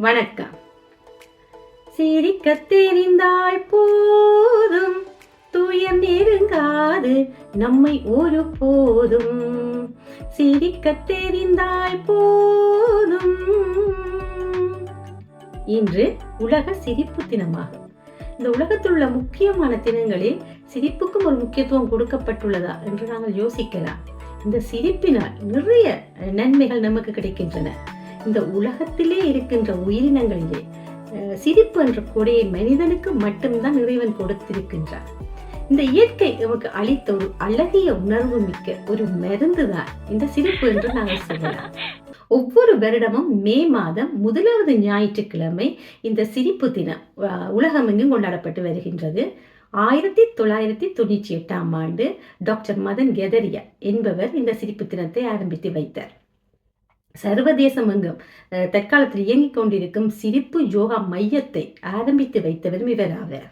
வணக்கம். சிரிக்க தெரிந்தாய் போதும் துயர் நெருங்காது நம்மை ஒரு போதும். சிரிக்க தெரிந்தாய் போதும். இன்று உலக சிரிப்பு தினமாகும். இந்த உலகத்தில் உள்ள முக்கியமான தினங்களில் சிரிப்புக்கும் ஒரு முக்கியத்துவம் கொடுக்கப்பட்டுள்ளதா என்று நாங்கள் யோசிக்கலாம். இந்த சிரிப்பினால் நிறைய நன்மைகள் நமக்கு கிடைக்கின்றன. இந்த உலகத்திலே இருக்கின்ற உயிரினங்களிலே சிரிப்பு என்ற கொடையை மனிதனுக்கு மட்டும்தான் இறைவன் கொடுத்திருக்கின்றார். இந்த இயற்கை நமக்கு அளித்த ஒரு அழகிய உணர்வு மிக்க ஒரு மருந்து தான் இந்த சிரிப்பு என்று நாங்கள் சொல்லலாம். ஒவ்வொரு வருடமும் மே மாதம் முதலாவது ஞாயிற்றுக்கிழமை இந்த சிரிப்பு தினம் உலகமெங்கும் கொண்டாடப்பட்டு வருகின்றது. ஆயிரத்தி தொள்ளாயிரத்தி தொண்ணூற்றி எட்டாம் ஆண்டு டாக்டர் மதன் கெதரியா என்பவர் இந்த சிரிப்பு தினத்தை ஆரம்பித்து வைத்தார். சர்வதேசம் எங்கும் அஹ், தற்காலத்தில் இயங்கிக் கொண்டிருக்கும் சிரிப்பு யோகா மையத்தை ஆரம்பித்து வைத்தவரும் இவர் ஆவார்.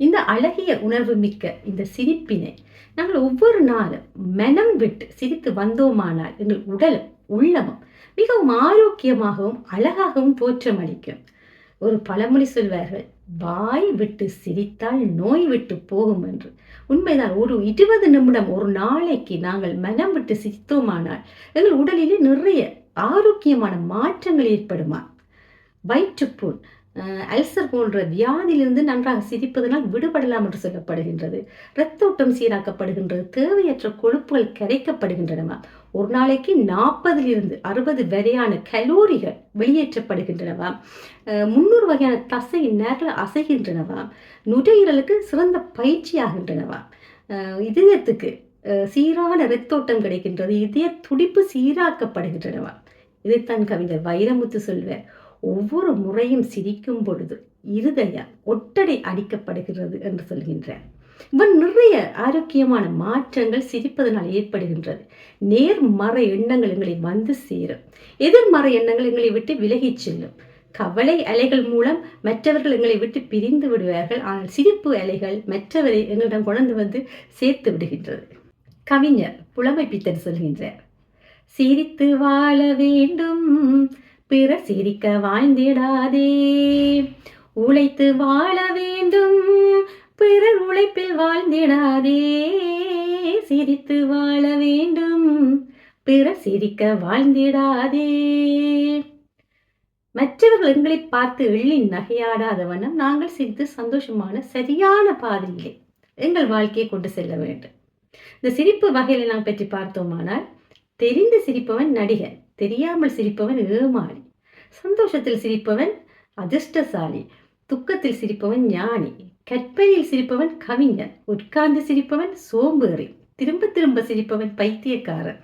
இந்த அழகிய உணர்வு மிக்க இந்த சிரிப்பினை நாங்கள் ஒவ்வொரு நாளும் மனம் விட்டு சிரித்து வந்தோமானால் எங்கள் உடலும் உள்ளமும் மிகவும் ஆரோக்கியமாகவும் அழகாகவும் தோற்றமளிக்கும். ஒரு பழமொழி சொல்வார்கள் வாய் விட்டு சிரித்தால் நோய் விட்டு போகும் என்று. உண்மைதான் ஒரு இருபது நிமிடம் ஒரு நாளைக்கு நாங்கள் மனம் விட்டு சிரித்தோமானால் எங்கள் உடலிலே நிறைய ஆரோக்கியமான மாற்றங்கள் ஏற்படுமா? வயிற்றுப்புண் அல்சர் போன்ற வியாதியிலிருந்து நன்றாக சிரிப்பதனால் விடுபடலாம் என்று சொல்லப்படுகின்றது. இரத்த ஓட்டம் சீராக்கப்படுகின்றது தேவையற்ற கொழுப்புகள் கரைக்கப்படுகின்றனவா? ஒரு நாளைக்கு நாற்பதிலிருந்து அறுபது வரையான கலோரிகள் வெளியேற்றப்படுகின்றனவா? முன்னூறு முந்நூறு வகையான தசை நேரில் அசைகின்றனவா? நுரையீரலுக்கு சிறந்த பயிற்சி ஆகின்றனவா இதயத்துக்கு சீரான இரத்தோட்டம் கிடைக்கின்றது இதய துடிப்பு சீராக்கப்படுகின்றனவா? இதைத்தான் கவிஞர் வைரமுத்து சொல்வார். ஒவ்வொரு முறையும் சிரிக்கும் பொழுது இருதய ஒட்டடை அடிக்கப்படுகிறது என்று சொல்கின்றார். இவன் நிறைய ஆரோக்கியமான மாற்றங்கள் சிரிப்பதனால் ஏற்படுகின்றது. நேர்மறை எண்ணங்கள் எங்களை வந்து சேரும். எதிர்மறை எண்ணங்கள் எங்களை விட்டு விலகிச் செல்லும். கவலை அலைகள் மூலம் மற்றவர்கள் எங்களை விட்டு பிரிந்து விடுவார்கள். ஆனால் சிரிப்பு அலைகள் மற்றவரை எங்களிடம் கொண்டு வந்து சேர்த்து விடுகின்றது. கவிஞர் புலமை பித்தன் சொல்கின்றார் சிரித்து வாழ வேண்டும் பிற சிரிக்க வாழ்ந்திடாதே. உழைத்து வாழ வேண்டும் பிறர் உழைப்பில் வாழ்ந்திடாதே. சிரித்து வாழ வேண்டும். பிறர் சிரிக்க வாழ்ந்திடாதே. மற்றவர்கள் எங்களை பார்த்து எள்ளி நகையாடாத வண்ணம் நாங்கள் சிரித்து சந்தோஷமான சரியான பாதையிலே எங்கள் வாழ்க்கையை கொண்டு செல்ல வேண்டும். இந்த சிரிப்பு வகையில நாம் பற்றி பார்த்தோமானால் தெரிந்து சிரிப்பவன் நடிகன் தெரியாமல் சிரிப்பவன் ஏமாளி சந்தோஷத்தில் சிரிப்பவன் அதிர்ஷ்டசாலி துக்கத்தில் சிரிப்பவன் ஞானி கற்பனையில் சிரிப்பவன் கவிஞன் உட்கார்ந்து சிரிப்பவன் சோம்பேறி திரும்ப திரும்ப சிரிப்பவன் பைத்தியக்காரன்.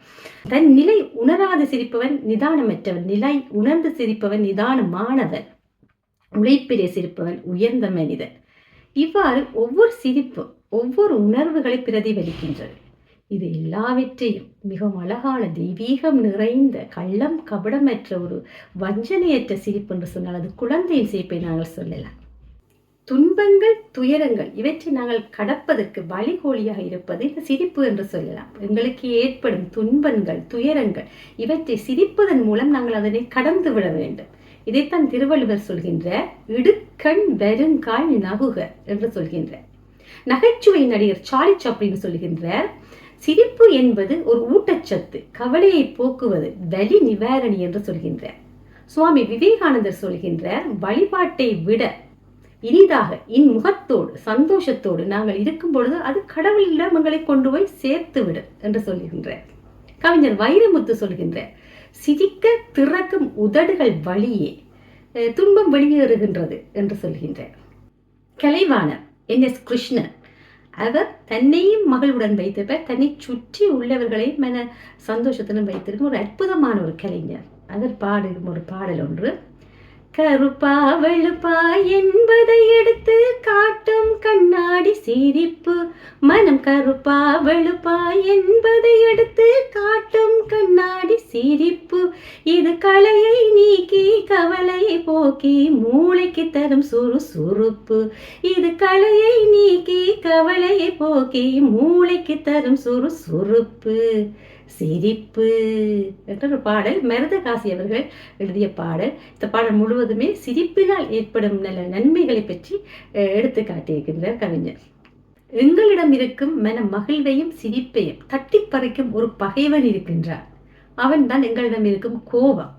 தன் நிலை உணராது சிரிப்பவன் நிதானமற்றவன் நிலை உணர்ந்து சிரிப்பவன் நிதானமானவன் உழைப்பிலே சிரிப்பவன் உயர்ந்த மனிதன். இவ்வாறு ஒவ்வொரு சிரிப்பும் ஒவ்வொரு உணர்வுகளை பிரதிபலிக்கின்றது. இது எல்லாவற்றையும் மிகவும் அழகான தெய்வீகம் நிறைந்த கள்ளம் கபடமற்ற ஒரு வஞ்சனையற்ற சிரிப்பு என்று சொன்னால் அது குழந்தையின் சிரிப்பை நாங்கள் சொல்லலாம். துன்பங்கள் துயரங்கள் இவற்றை நாங்கள் கடப்பதற்கு வழிகோலியாக இருப்பது இந்த சிரிப்பு என்று சொல்லலாம். எங்களுக்கு ஏற்படும் துன்பங்கள் துயரங்கள் இவற்றை சிரிப்பதன் மூலம் நாங்கள் அதனை கடந்து விட வேண்டும். இதைத்தான் திருவள்ளுவர் சொல்கின்ற இடுக்கண் வருங்கால் நகுக என்று சொல்கின்ற. நகைச்சுவை நடிகர் சார்லி சாப்ளின் சொல்கின்றார் சிரிப்பு என்பது ஒரு ஊட்டச்சத்து கவலையை போக்குவது வலி நிவாரணி என்று சொல்கின்றார் சுவாமி விவேகானந்தர் சொல்கின்றார் வழிபாட்டை விட இனிதாக இன்முகத்தோடு சந்தோஷத்தோடு நாங்கள் இருக்கும் பொழுது அது கடவுளிடம் எங்களை கொண்டு போய் சேர்த்து விடும் என்று சொல்கின்றார் கவிஞர் வைரமுத்து சொல்கின்றார் சிரிக்க திறக்கும் உதடுகள் வழியே துன்பம் வெளியேறுகின்றது என்று சொல்கின்றார். கலைவாணர் என். எஸ். கிருஷ்ணன் அவர் தன்னையும் மகளுடன் வைத்தவர் தன்னை சுற்றி உள்ளவர்களையும் மன சந்தோஷத்துடன் வைத்திருக்கும் ஒரு அற்புதமான ஒரு கலைஞர். அவர் பாடும் ஒரு பாடல் ஒன்று கருப்பா வெளுப்பா என்பதை எடுத்து காட்டும் கண்ணாடி சிரிப்பு. மனம் கருப்பா வெளுப்பா என்பதை எடுத்து காட்டும் கண்ணாடி சிரிப்பு. இது கலையை நீக்கி கவலையை போக்கி மூளைக்கு தரும் சுறுசுறுப்பு. இது கலையை நீக்கி கவலையை போக்கி மூளைக்கு தரும் சுறுசுறுப்பு. சிரிப்பு. என்ற ஒரு பாடல்? மருதகாசி அவர்கள் எழுதிய பாடல். இந்த பாடல் முழுவதுமே சிரிப்பினால் ஏற்படும் நல்ல நன்மைகளை பற்றி எடுத்து காட்டியிருக்கின்றார் கவிஞர். எங்களிடம் இருக்கும் மன மகிழ்வையும் சிரிப்பையும் தட்டி பறிக்கும் ஒரு பகைவன் இருக்கின்றான் அவன்தான் எங்களிடம் இருக்கும் கோபம்.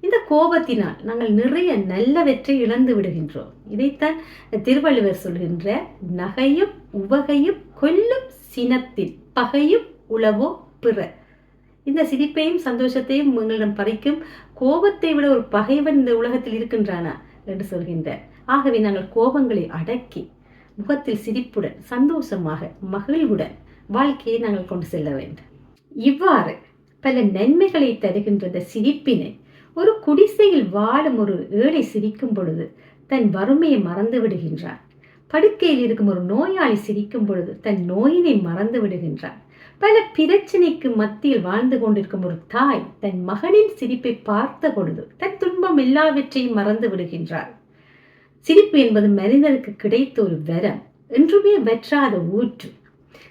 இந்த கோபத்தினால் நாங்கள் நிறைய நல்லவற்றை இழந்து விடுகின்றோம். இதைத்தான் திருவள்ளுவர் சொல்கின்ற நகையும் உவகையும் கொல்லும் சினத்தில் பகையும் உளவோ பிற இந்த சிரிப்பையும் சந்தோஷத்தையும் உங்களிடம் பறிக்கும் கோபத்தை விட ஒரு பகைவன் இந்த உலகத்தில் இருக்கின்றானா என்று சொல்கின்றார். ஆகவே நாங்கள் கோபங்களை அடக்கி முகத்தில் சிரிப்புடன் சந்தோஷமாக மகிழ்வுடன் வாழ்க்கையை நாங்கள் கொண்டு செல்ல வேண்டும். இவ்வாறு பல நன்மைகளை தருகின்ற இந்த சிரிப்பினை ஒரு குடிசையில் வாழும் ஒரு ஏழை சிரிக்கும் பொழுது தன் வறுமையை மறந்து விடுகின்றான். படுக்கையில் இருக்கும் ஒரு நோயாளி சிரிக்கும் பொழுது தன் நோயினை மறந்து விடுகின்றான். பல பிரச்சனைக்கு மத்தியில் வாழ்ந்து கொண்டிருக்கும் ஒரு தாய் தன் மகனின் சிரிப்பை பார்த்த பொழுது தன் துன்பம் எல்லாவற்றையும் மறந்து விடுகின்றாள். சிரிப்பு என்பது மனிதனுக்கு கிடைத்த ஒரு வரம் என்றுமே வெற்றாத ஊற்று.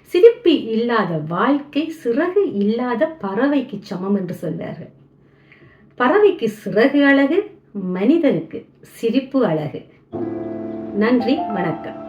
சிரிப்பு இல்லாத வாழ்க்கை சிறகு இல்லாத பறவைக்கு சமம் என்று சொல்வார்கள். பறவைக்கு சிறகு அழகு மனிதனுக்கு சிரிப்பு அழகு. நன்றி வணக்கம்.